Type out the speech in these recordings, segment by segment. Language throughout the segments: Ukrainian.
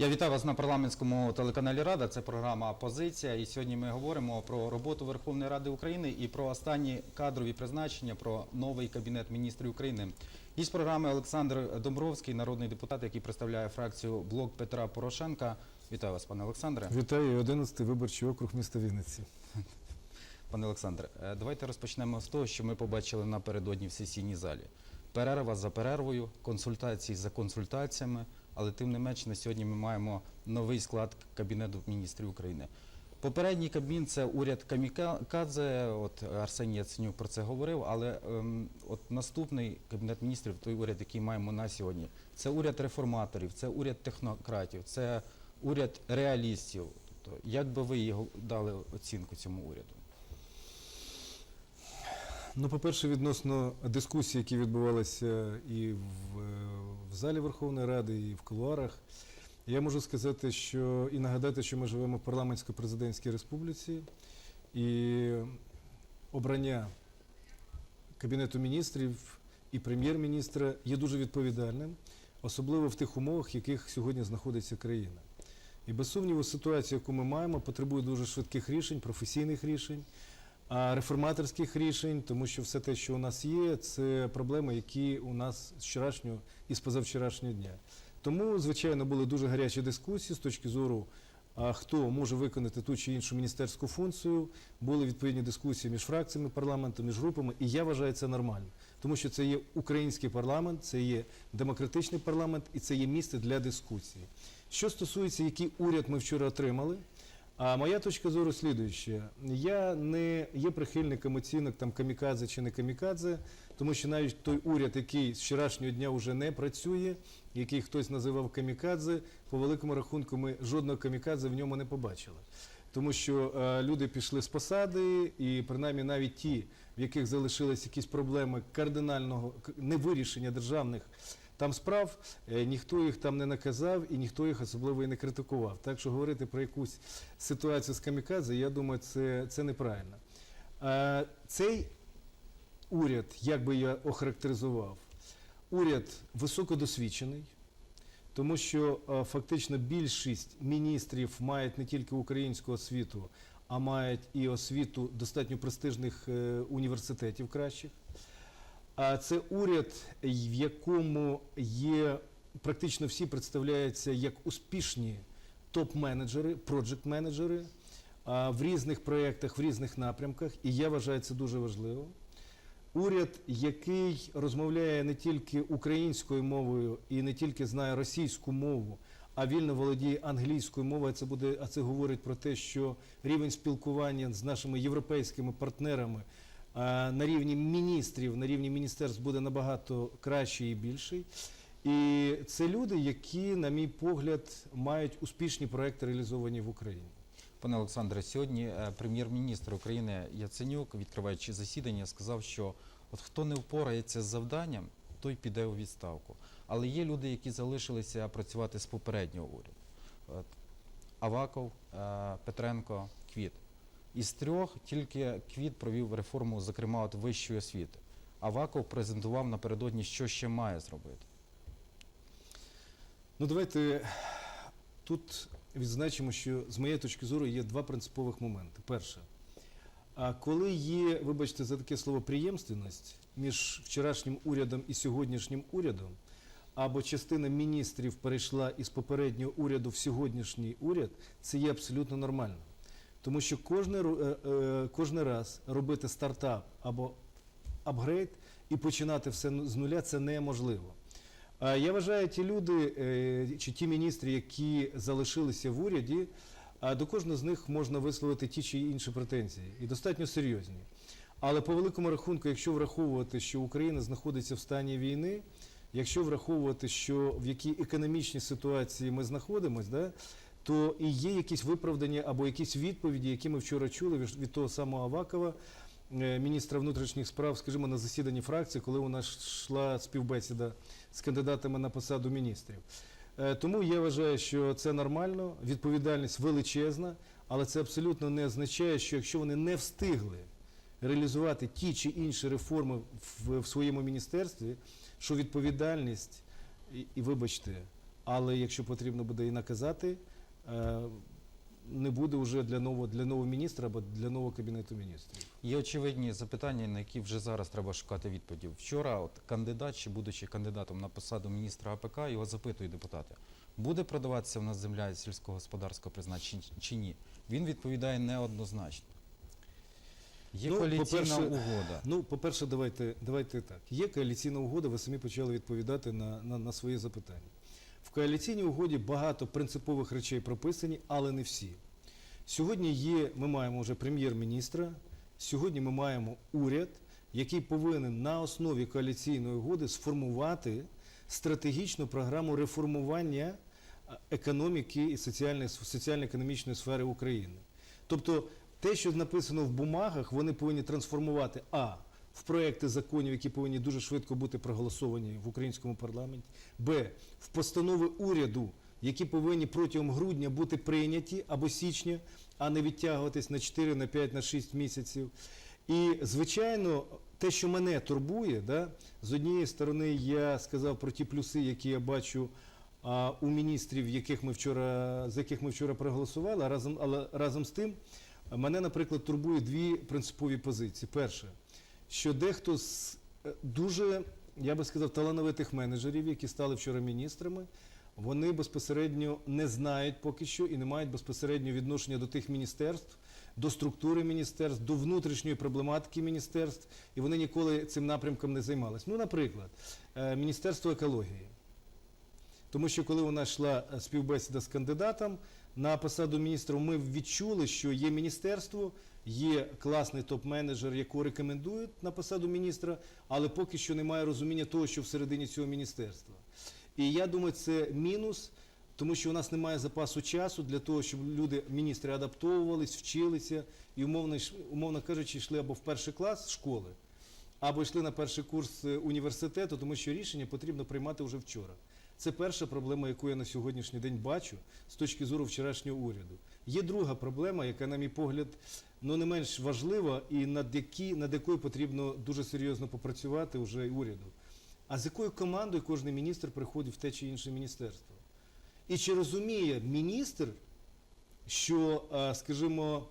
Я вітаю вас на парламентському телеканалі Рада. Це програма Позиція. І сьогодні ми говоримо про роботу Верховної Ради України і про останні кадрові призначення, про новий кабінет міністрів України. Гість програми Олександр Домбровський, народний депутат, який представляє фракцію Блок Петра Порошенка. Вітаю вас, пане Олександре. Вітаю 11-й виборчий округ міста Вінниці. Пане Олександре, е, давайте розпочнемо з того, що ми побачили напередодні в сесійній залі. Перерва за перервою, консультації за консультаціями, але тим не менш на сьогодні ми маємо новий склад Кабінету міністрів України. Попередній кабмін це уряд Камікадзе, от Арсеній Яценюк про це говорив, але ем, от наступний кабінет міністрів, той уряд, який маємо на сьогодні, це уряд реформаторів, це уряд технократів, це уряд реалістів. Тобто, як би ви його дали оцінку цьому уряду? Ну, по-перше, відносно дискусій, які відбувалися і в, в залі Верховної Ради, і в кулуарах, я можу сказати, що і нагадати, що ми живемо в парламентсько-президентській республіці, і обрання Кабінету міністрів і прем'єр-міністра є дуже відповідальним, особливо в тих умовах, в яких сьогодні знаходиться країна. І без сумніву, ситуація, яку ми маємо, потребує дуже швидких рішень, професійних рішень, реформаторських рішень, тому що все те, що у нас є, це проблеми, які у нас з вчорашнього і з позавчорашнього дня. Тому, звичайно, були дуже гарячі дискусії з точки зору, хто може виконати ту чи іншу міністерську функцію. Були відповідні дискусії між фракціями парламенту, між групами, і я вважаю це нормально, тому що це є український парламент, це є демократичний парламент і це є місце для дискусії. Що стосується, який уряд ми вчора отримали. А моя точка зору слідуюча. Я не є прихильником оцінок там камікадзе чи не камікадзе, тому що навіть той уряд, який з вчорашнього дня вже не працює, який хтось називав камікадзе, по великому рахунку ми жодного камікадзе в ньому не побачили. Тому що е, люди пішли з посади, і принаймні навіть ті, в яких залишились якісь проблеми кардинального невирішення державних там справ, е, ніхто їх там не наказав і ніхто їх особливо і не критикував. Так що говорити про якусь ситуацію з камікадзе, я думаю, це, це неправильно. Е, цей уряд, як би я охарактеризував, уряд високодосвідчений, тому що е, фактично більшість міністрів мають не тільки українську освіту, а мають і освіту достатньо престижних університетів кращих. Це уряд, в якому є практично всі представляються як успішні топ-менеджери, проджект-менеджери в різних проєктах, в різних напрямках, і я вважаю це дуже важливо. Уряд, який розмовляє не тільки українською мовою і не тільки знає російську мову, а вільно володіє англійською мовою. Це буде, а це говорить про те, що рівень спілкування з нашими європейськими партнерами на рівні міністрів, на рівні міністерств буде набагато кращий і більший. І це люди, які, на мій погляд, мають успішні проекти реалізовані в Україні. Пане Олександре, сьогодні е, прем'єр-міністр України Яценюк, відкриваючи засідання, сказав, що от хто не впорається з завданням, той піде у відставку. Але є люди, які залишилися працювати з попереднього уряду. Аваков, е, Петренко, Квіт. Із трьох тільки Квіт провів реформу, зокрема от вищої освіти. Аваков презентував напередодні, що ще має зробити. Ну, давайте тут відзначимо, що з моєї точки зору є два принципових моменти. Перше, коли є, вибачте за таке слово, приємственність між вчорашнім урядом і сьогоднішнім урядом, або частина міністрів перейшла із попереднього уряду в сьогоднішній уряд, це є абсолютно нормально. Тому що кожне, ро- е, е, кожен раз робити стартап або апгрейд і починати все з нуля це неможливо. Я вважаю, ті люди е, чи ті міністри, які залишилися в уряді, до кожного з них можна висловити ті чи інші претензії, і достатньо серйозні. Але по великому рахунку, якщо враховувати, що Україна знаходиться в стані війни, якщо враховувати, що в якій економічній ситуації ми знаходимося, да, то і є якісь виправдання або якісь відповіді, які ми вчора чули від, того самого Авакова, е, міністра внутрішніх справ, скажімо, на засіданні фракції, коли у нас йшла співбесіда з кандидатами на посаду міністрів. Е, Тому я вважаю, що це нормально, відповідальність величезна, але це абсолютно не означає, що якщо вони не встигли реалізувати ті чи інші реформи в, в своєму міністерстві, що відповідальність, і, і вибачте, але якщо потрібно буде і наказати, не буде вже для нового, для нового міністра або для нового кабінету міністрів. Є очевидні запитання, на які вже зараз треба шукати відповіді. Вчора от кандидат, чи будучи кандидатом на посаду міністра АПК, його запитують депутати, буде продаватися в нас земля сільськогосподарського призначення чи ні? Він відповідає неоднозначно. Є Ну, коаліційна по-перше, угода. Ну, по-перше, давайте, давайте так. Є коаліційна угода, ви самі почали відповідати на, на, на свої запитання. Коаліційній угоді багато принципових речей прописані, але не всі. Сьогодні є, ми маємо вже прем'єр-міністра, сьогодні ми маємо уряд, який повинен на основі коаліційної угоди сформувати стратегічну програму реформування економіки і соціально-економічної сфери України. Тобто те, що написано в бумагах, вони повинні трансформувати а в проекти законів, які повинні дуже швидко бути проголосовані в українському парламенті, б в постанови уряду, які повинні протягом грудня бути прийняті або січня, а не відтягуватись на 4, на 5, на 6 місяців. І, звичайно, те, що мене турбує, да, з однієї сторони, я сказав про ті плюси, які я бачу а, у міністрів, яких ми вчора, з яких ми вчора проголосували, разом, але разом з тим, мене, наприклад, турбує дві принципові позиції. Перше, що дехто з е, дуже, я би сказав, талановитих менеджерів, які стали вчора міністрами, вони безпосередньо не знають поки що і не мають безпосереднього відношення до тих міністерств, до структури міністерств, до внутрішньої проблематики міністерств, і вони ніколи цим напрямком не займалися. Ну, наприклад, е, Міністерство екології. Тому що коли у нас йшла е, співбесіда з кандидатом на посаду міністра, ми відчули, що є міністерство, є класний топ-менеджер, якого рекомендують на посаду міністра, але поки що немає розуміння того, що всередині цього міністерства. І я думаю, це мінус, тому що у нас немає запасу часу для того, щоб люди, міністри, адаптовувались, вчилися і, умовно, умовно кажучи, йшли або в перший клас школи, або йшли на перший курс е, університету, тому що рішення потрібно приймати вже вчора. Це перша проблема, яку я на сьогоднішній день бачу з точки зору вчорашнього уряду. Є друга проблема, яка, на мій погляд, ну не менш важлива і над, які, над якою потрібно дуже серйозно попрацювати вже і уряду. А з якою командою кожен міністр приходить в те чи інше міністерство? І чи розуміє міністр, що, скажімо,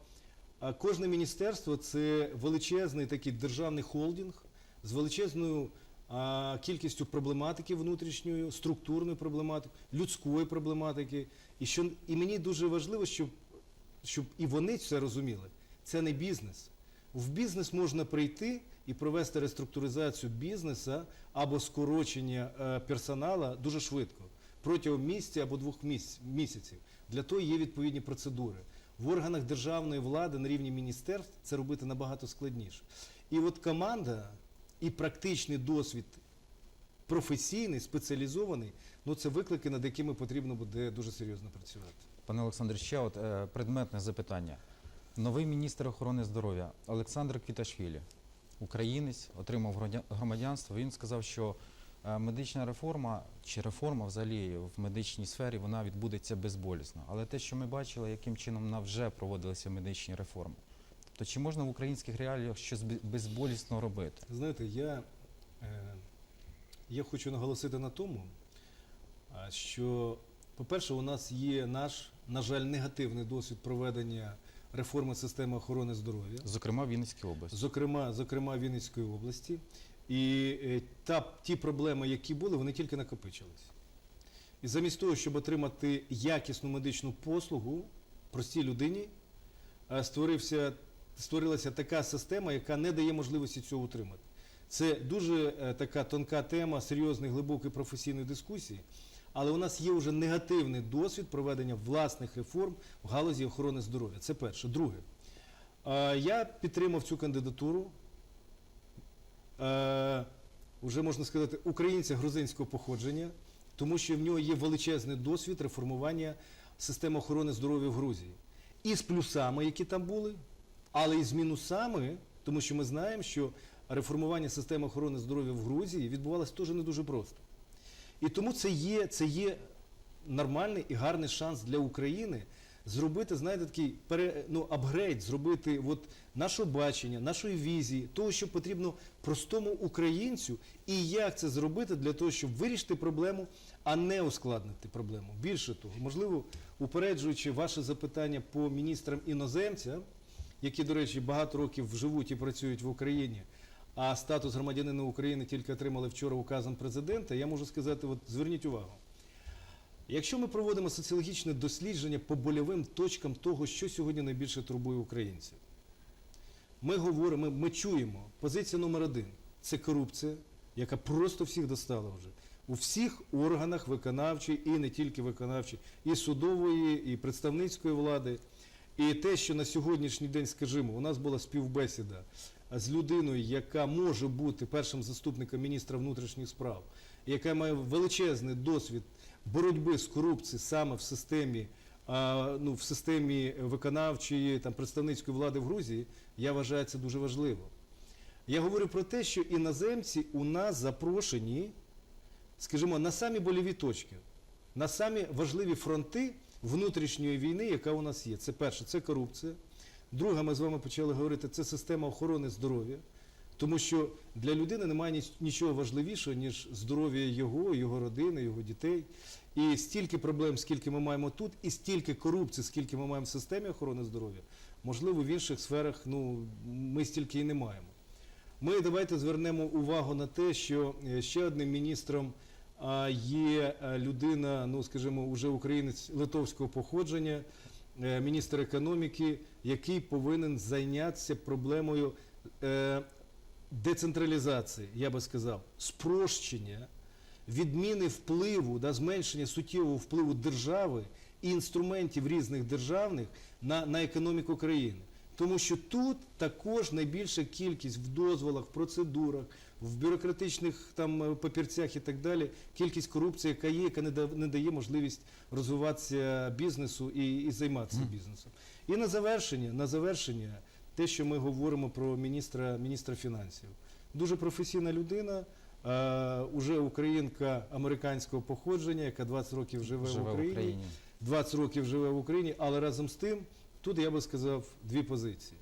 кожне міністерство це величезний такий державний холдинг з величезною кількістю проблематики внутрішньої, структурної проблематики, людської проблематики. І, що, і мені дуже важливо, щоб, щоб і вони це розуміли. Це не бізнес. В бізнес можна прийти і провести реструктуризацію бізнесу або скорочення е, персонала дуже швидко, протягом місяця або двох місяців. Для того є відповідні процедури. В органах державної влади на рівні міністерств це робити набагато складніше. І от команда і практичний досвід професійний, спеціалізований, ну це виклики, над якими потрібно буде дуже серйозно працювати. Пане Олександр, ще от е, предметне запитання. Новий міністр охорони здоров'я Олександр Квіташвілі, українець, отримав громадянство. Він сказав, що е, медична реформа чи реформа взагалі в медичній сфері вона відбудеться безболісно. Але те, що ми бачили, яким чином на вже проводилися медичні реформи. Тобто, чи можна в українських реаліях щось безболісно робити? Знаєте, я, е, я хочу наголосити на тому, що, по-перше, у нас є наш, на жаль, негативний досвід проведення реформи системи охорони здоров'я, Зокрема, в Вінницькій області. зокрема, зокрема Вінницької області. І е, та, ті проблеми, які були, вони тільки накопичились. І замість того, щоб отримати якісну медичну послугу простій людині, е, створився, створилася така система, яка не дає можливості цього утримати. Це дуже е, така тонка тема, серйозної, глибокої професійної дискусії. Але у нас є вже негативний досвід проведення власних реформ в галузі охорони здоров'я. Це перше. Друге, е, я підтримав цю кандидатуру. Е, Уже можна сказати, українця грузинського походження, тому що в нього є величезний досвід реформування системи охорони здоров'я в Грузії. І з плюсами, які там були, але і з мінусами, тому що ми знаємо, що реформування системи охорони здоров'я в Грузії відбувалося теж не дуже просто. І тому це є, це є нормальний і гарний шанс для України зробити, знаєте, такий пере, ну, апгрейд, зробити от нашого бачення, нашої візії, того, що потрібно простому українцю, і як це зробити для того, щоб вирішити проблему, а не ускладнити проблему. Більше того, можливо, упереджуючи ваше запитання по міністрам іноземця, які, до речі, багато років живуть і працюють в Україні, а статус громадянина України тільки отримали вчора указом президента, я можу сказати, от зверніть увагу. Якщо ми проводимо соціологічне дослідження по больовим точкам того, що сьогодні найбільше турбує українців, ми говоримо, ми, чуємо, позиція номер один це корупція, яка просто всіх достала вже. У всіх органах виконавчої і не тільки виконавчої, і судової, і представницької влади. І те, що на сьогоднішній день, скажімо, у нас була співбесіда з людиною, яка може бути першим заступником міністра внутрішніх справ, яка має величезний досвід боротьби з корупцією саме в системі, ну, в системі виконавчої там, представницької влади в Грузії, я вважаю це дуже важливо. Я говорю про те, що іноземці у нас запрошені, скажімо, на самі больові точки, на самі важливі фронти внутрішньої війни, яка у нас є. Це перше, це корупція. Друге, ми з вами почали говорити, це система охорони здоров'я. Тому що для людини немає нічого важливішого, ніж здоров'я його, його родини, його дітей. І стільки проблем, скільки ми маємо тут, і стільки корупції, скільки ми маємо в системі охорони здоров'я, можливо, в інших сферах ну, ми стільки і не маємо. Ми давайте звернемо увагу на те, що е, ще одним міністром є е, людина, ну скажімо, уже українець литовського походження, е, міністр економіки, який повинен зайнятися проблемою е, децентралізації, я би сказав, спрощення, відміни впливу, да, зменшення суттєвого впливу держави і інструментів різних державних на, на економіку країни. Тому що тут також найбільша кількість в дозволах, в процедурах, в бюрократичних там е, папірцях і так далі, кількість корупції, яка є, яка не да- не дає можливість розвиватися бізнесу і, і займатися бізнесом. І на завершення, на завершення, те, що ми говоримо про міністра, міністра фінансів. Дуже професійна людина, е, уже українка американського походження, яка 20 років живе, Живе в Україні. 20 років живе в Україні, але разом з тим, тут я би сказав дві позиції.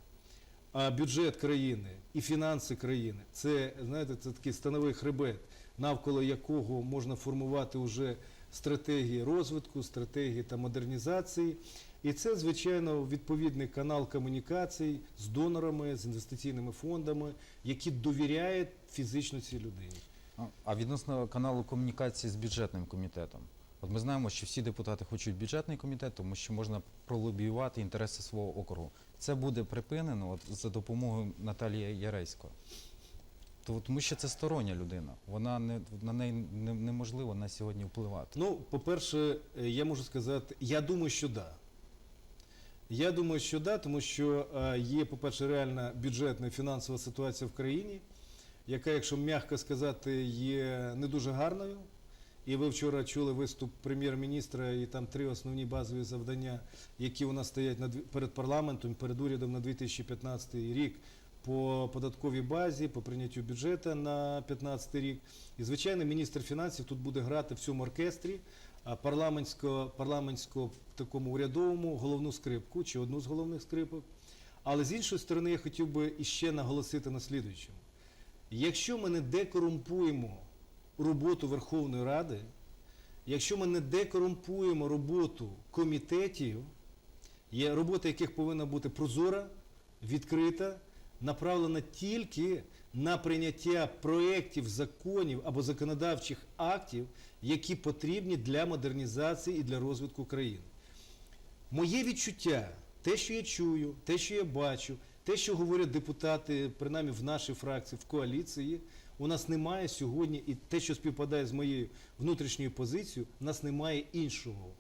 А бюджет країни і фінанси країни це, знаєте, це такий становий хребет, навколо якого можна формувати вже стратегії розвитку, стратегії та модернізації. І це, звичайно, відповідний канал комунікацій з донорами, з інвестиційними фондами, які довіряють фізично цій людині. А- відносно каналу комунікації з бюджетним комітетом. От ми знаємо, що всі депутати хочуть бюджетний комітет, тому що можна пролобіювати інтереси свого округу. Це буде припинено от, за допомогою Наталії Яресько. То, тому що це стороння людина. Вона не на неї не- неможливо на сьогодні впливати. Ну, по-перше, е, я можу сказати, я думаю, що да. Я думаю, що да, тому що е, є, по-перше, реальна бюджетна і фінансова ситуація в країні, яка, якщо м'яко сказати, є не дуже гарною. І ви вчора чули виступ прем'єр-міністра, і там три основні базові завдання, які у нас стоять перед парламентом, перед урядом на 2015 рік по податковій базі, по прийняттю бюджету на 2015 рік. І, звичайно, міністр фінансів тут буде грати в цьому оркестрі парламентсько, парламентсько такому урядовому головну скрипку чи одну з головних скрипок. Але з іншої сторони, я хотів би іще наголосити на слідуючому. Якщо ми не декорумпуємо роботу Верховної Ради, якщо ми не декорумпуємо роботу комітетів, є робота яких повинна бути прозора, відкрита, направлена тільки на прийняття проєктів, законів або законодавчих актів, які потрібні для модернізації і для розвитку країни. Моє відчуття, те, що я чую, те, що я бачу, те, що говорять депутати, принаймні в нашій фракції, в коаліції, у нас немає сьогодні, і те, що співпадає з моєю внутрішньою позицією, у нас немає іншого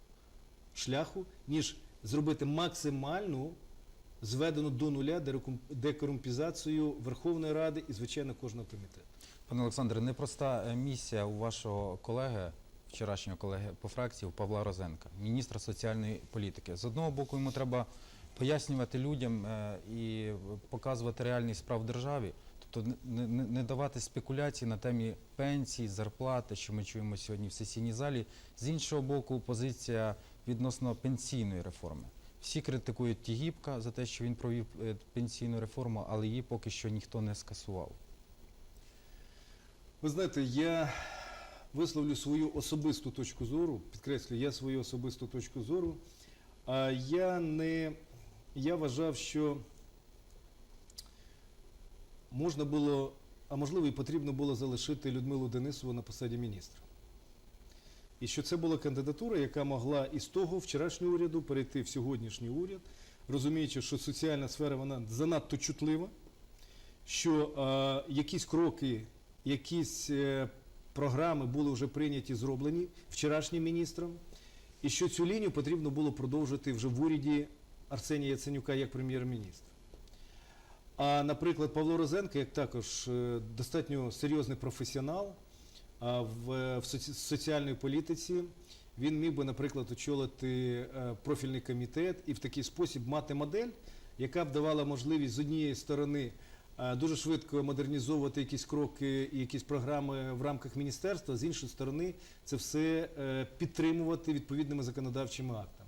шляху, ніж зробити максимальну зведену до нуля декорумпізацію Верховної Ради і, звичайно, кожного комітету. Пане Олександре, непроста е, місія у вашого колеги, вчорашнього колеги по фракції Павла Розенка, міністра соціальної політики. З одного боку, йому треба пояснювати людям е, і показувати реальність справ державі, тобто не, давати спекуляцій на темі пенсій, зарплати, що ми чуємо сьогодні в сесійній залі. З іншого боку, позиція відносно пенсійної реформи. Всі критикують Тігіпка за те, що він провів е, пенсійну реформу, але її поки що ніхто не скасував. Ви знаєте, я висловлю свою особисту точку зору, підкреслю, я свою особисту точку зору. Я не я вважав, що можна було, а можливо і потрібно було залишити Людмилу Денисову на посаді міністра. І що це була кандидатура, яка могла із того вчорашнього уряду перейти в сьогоднішній уряд, розуміючи, що соціальна сфера вона занадто чутлива, що е, якісь кроки, якісь е, програми були вже прийняті, зроблені вчорашнім міністром, і що цю лінію потрібно було продовжити вже в уряді Арсенія Яценюка як прем'єр-міністра. А, наприклад, Павло Розенко, як також е, достатньо серйозний професіонал а, в, в соці- соціальній політиці, він міг би, наприклад, очолити е, профільний комітет і в такий спосіб мати модель, яка б давала можливість з однієї сторони е, дуже швидко модернізовувати якісь кроки і якісь програми в рамках міністерства, з іншої сторони, це все е, підтримувати відповідними законодавчими актами.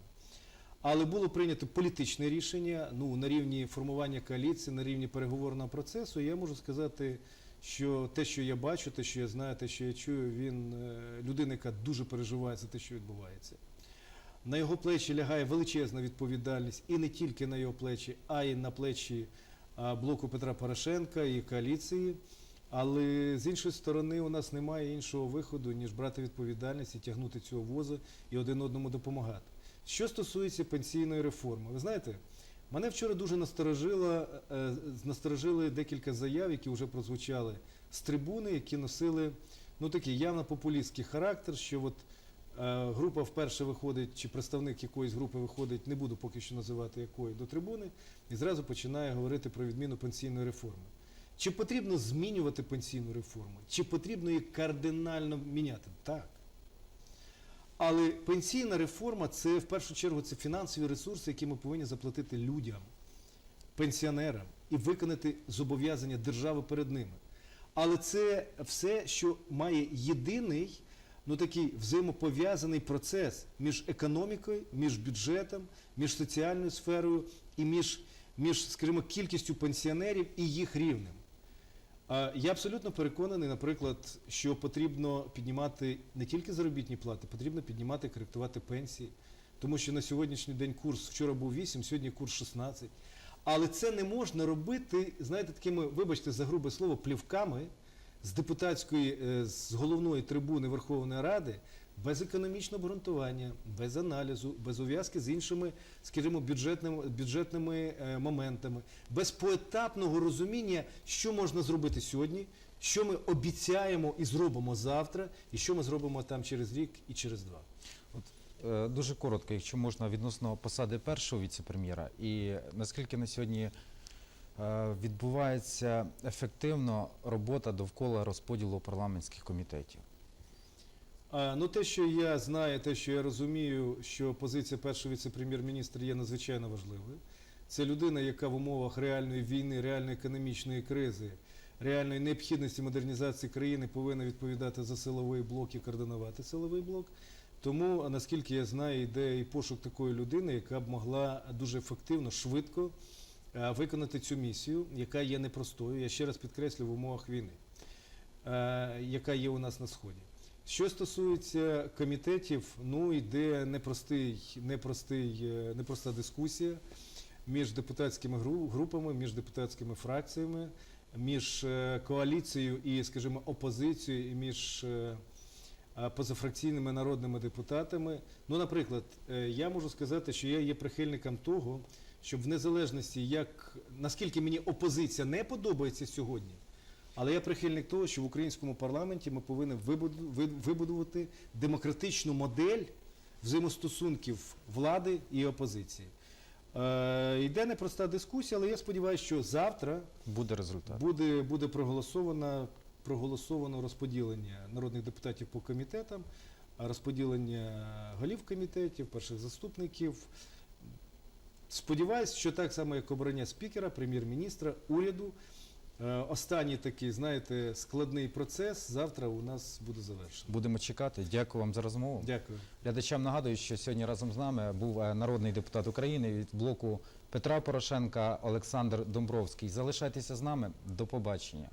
Але було прийнято політичне рішення ну, на рівні формування коаліції, на рівні переговорного процесу. І я можу сказати, що те, що я бачу, те, що я знаю, те, що я чую, він е, людина, яка дуже переживає за те, що відбувається. На його плечі лягає величезна відповідальність і не тільки на його плечі, а й на плечі блоку Петра Порошенка і коаліції. Але з іншої сторони, у нас немає іншого виходу, ніж брати відповідальність і тягнути цього воза і один одному допомагати. Що стосується пенсійної реформи, ви знаєте, мене вчора дуже насторожило, е, насторожили декілька заяв, які вже прозвучали з трибуни, які носили ну такий явно популістський характер, що от е, група вперше виходить, чи представник якоїсь групи виходить, не буду поки що називати якої, до трибуни, і зразу починає говорити про відміну пенсійної реформи. Чи потрібно змінювати пенсійну реформу? Чи потрібно її кардинально міняти? Так. Але пенсійна реформа це в першу чергу це фінансові ресурси, які ми повинні заплатити людям, пенсіонерам і виконати зобов'язання держави перед ними. Але це все, що має єдиний, ну такий взаємопов'язаний процес між економікою, між бюджетом, між соціальною сферою і між, між скажімо, кількістю пенсіонерів і їх рівнем. Я абсолютно переконаний, наприклад, що потрібно піднімати не тільки заробітні плати, потрібно піднімати коректувати пенсії. Тому що на сьогоднішній день курс вчора був 8, сьогодні курс 16. Але це не можна робити, знаєте, такими, вибачте, за грубе слово, плівками з депутатської, е, з головної трибуни Верховної Ради без економічного обґрунтування, без аналізу, без ув'язки з іншими, скажімо, бюджетними, бюджетними е, моментами, без поетапного розуміння, що можна зробити сьогодні, що ми обіцяємо і зробимо завтра, і що ми зробимо там через рік і через два. Е, Дуже коротко, якщо можна, відносно посади першого віце-прем'єра, і наскільки на сьогодні е, відбувається ефективно робота довкола розподілу парламентських комітетів. Ну, те, що я знаю, те, що я розумію, що позиція першого віце-прем'єр-міністра є надзвичайно важливою. Це людина, яка в умовах реальної війни, реальної економічної кризи, реальної необхідності модернізації країни повинна відповідати за силовий блок і координувати силовий блок. Тому, наскільки я знаю, йде і пошук такої людини, яка б могла дуже ефективно, швидко виконати цю місію, яка є непростою. Я ще раз підкреслю в умовах війни, яка є у нас на сході. Що стосується комітетів, ну йде непростий, непростий, е, непроста дискусія між депутатськими групами, між депутатськими фракціями, між е, коаліцією і, скажімо, опозицією, і між е, позафракційними народними депутатами. Ну, наприклад, я можу сказати, що я є прихильником того, щоб в незалежності, як наскільки мені опозиція не подобається сьогодні, але я прихильник того, що в українському парламенті ми повинні вибудувати демократичну модель взаємостосунків влади і опозиції. Е, йде непроста дискусія, але я сподіваюся, що завтра Буде результат. буде, буде проголосовано, проголосовано розподілення народних депутатів по комітетам, розподілення голів комітетів, перших заступників. Сподіваюсь, що так само, як обрання спікера, прем'єр-міністра, уряду, останній такий, знаєте, складний процес завтра у нас буде завершено. Будемо чекати. Дякую вам за розмову. Дякую. Глядачам нагадую, що сьогодні разом з нами був е, народний депутат України від блоку Петра Порошенка Олександр Домбровський. Залишайтеся з нами. До побачення.